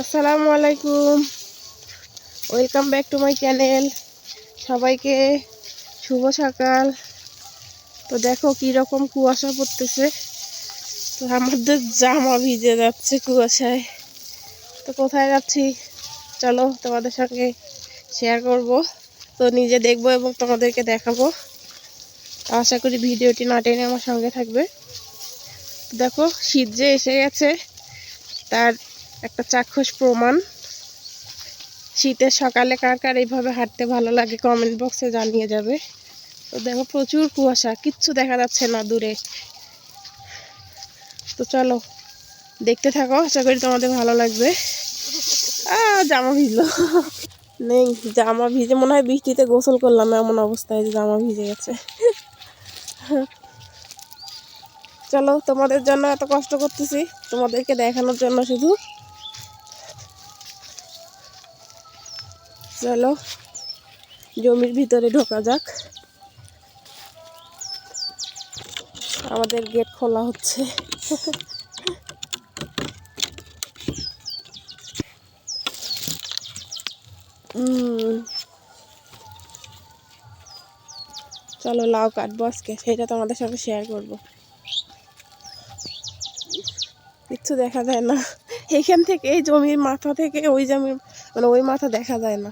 আসসালামু আলাইকুম। Welcome back to my channel সবাইকে শুভ সকাল। তো দেখো কি রকম কুয়াশা পড়তেছে। তো আমাদের জামা ভিজে যাচ্ছে কুয়াশায়। তো কোথায় যাচ্ছি? চলো তোমাদের সঙ্গে শেয়ার করব। তো নিজে দেখব এবং তোমাদেরকে দেখাবো। আশা করি ভিডিওটি না টেনে আমার সঙ্গে থাকবে। দেখো শীত যে এসে গেছে, তার একটা চাক্ষুষ প্রমাণ। শীতের সকালে কার কার এইভাবে হাঁটতে ভালো লাগে কমেন্ট বক্সে জানিয়ে যাবে। তো দেখো প্রচুর কুয়াশা, কিচ্ছু দেখা যাচ্ছে না দূরে। তো চলো, দেখতে থাকো, আশা করি তোমাদের ভালো লাগবে। জামা ভিজলো। নেই, জামা ভিজে মনে হয় বৃষ্টিতে গোসল করলাম, এমন অবস্থায় যে জামা ভিজে গেছে। চলো, তোমাদের জন্য এত কষ্ট করতেছি, তোমাদেরকে দেখানোর জন্য শুধু চলো, জমির ভিতরে ঢোকা যাক। আমাদের গেট খোলা হচ্ছে। চলো লাউ কাটবো আজকে, সেটা তোমাদের সাথে শেয়ার করব। কিচ্ছু দেখা যায় না। এইখান থেকে এই জমির মাথা থেকে ওই জমির মানে ওই মাথা দেখা যায় না।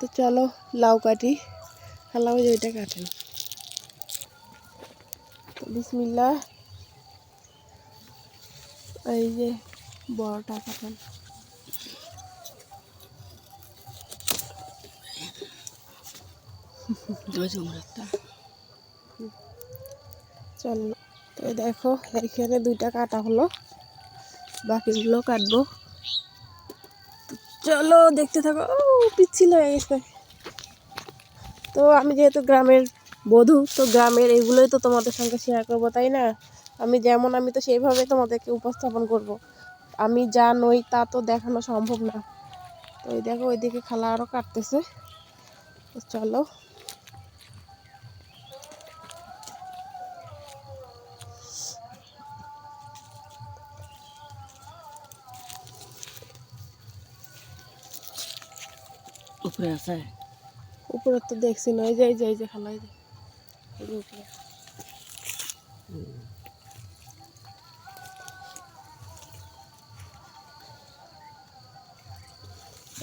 তো চলো লাউ কাটি। লাউ যে ওইটা কাটেন বিসমিল্লা এই যে বড়টা কাটেন। চলো তো দেখো এখানে দুইটা কাটা হলো। বাকিগুলো কাটবো। চলো দেখতে থাকো। ও, পিচ্ছিল হয়ে গেছে। তো আমি যেহেতু গ্রামের বধূ, তো গ্রামের এগুলোই তো তোমাদের সঙ্গে শেয়ার করব, তাই না? আমি যেমন আমি তো সেইভাবে তোমাদেরকে উপস্থাপন করব। আমি যা নই তা তো দেখানো সম্ভব না। তো ওই দেখো, ওইদিকে খালা আরও কাটতেছে। চলো। উপরে আছে উপরে তো দেখছি না এই যে এই যে এই যে খালা এই যে এই যে উপরে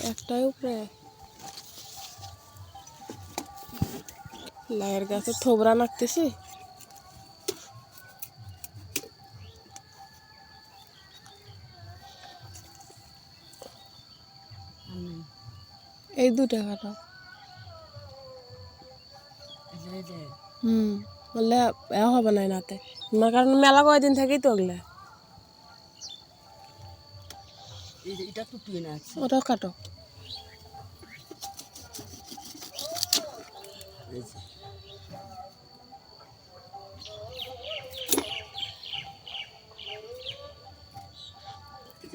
একটাই উপরে লায়ের গাছে থোবরা নাকতেছি এই দুটা কাটা। হুম, বললে এ হবে না নাতে না কারণ মেলা কয়দিন থেকেই তো ওগুলা ওটাও কাটো।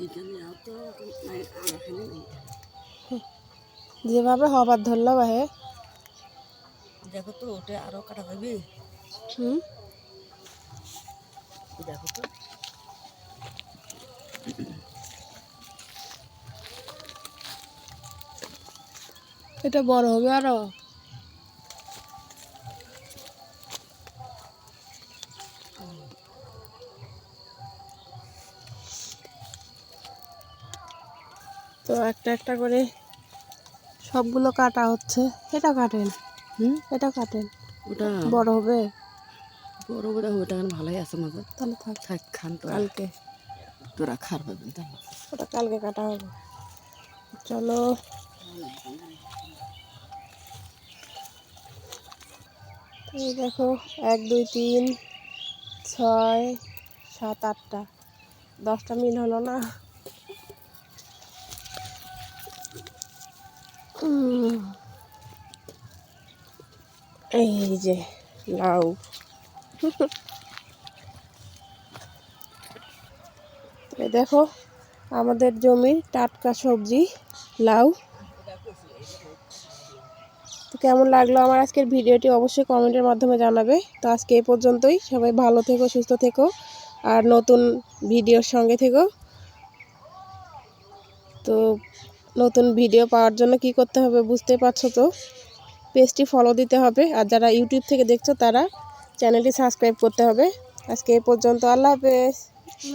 এখানে এত আর এখানে। যেভাবে হবার ধরলো বাহে। দেখো তো ওটা আরও কাটা যাবে হুম? দেখো তো। এটা বড় হবে আরও। তো একটা একটা করে সবগুলো কাটা হচ্ছে। এটা কাটেন। হুম? এটা কাটেন। ওটা বড় হবে? বড় বড় হবে ওটা এখন ভালোই আছে মাঝে তাহলে থাক। থাক খান তো কালকে। তোরা খার পাবেন তাহলে। ওটা কালকে কাটা হবে। চলো। এই দেখো এক দুই তিন ছয় সাত আটটা। দশটা মিল হলো না। এই যে, লাউ। দেখো, আমাদের জমির টাটকা সবজি, লাউ। কেমন লাগল আমার আজকের ভিডিওটি অবশ্যই কমেন্টের মাধ্যমে জানাবে। তো আজকে এই পর্যন্তই, সবাই ভালো থেকো, সুস্থ থেকো, আর নতুন ভিডিওর সঙ্গে থেকো। তো নতুন ভিডিও পাওয়ার জন্য কি করতে হবে বুঝতে পারছ তো? পেজটি ফলো দিতে হবে আর যারা ইউটিউব থেকে দেখছ তারা চ্যানেলটি সাবস্ক্রাইব করতে হবে। আজকে এ পর্যন্ত আল্লাহ হাফেজ।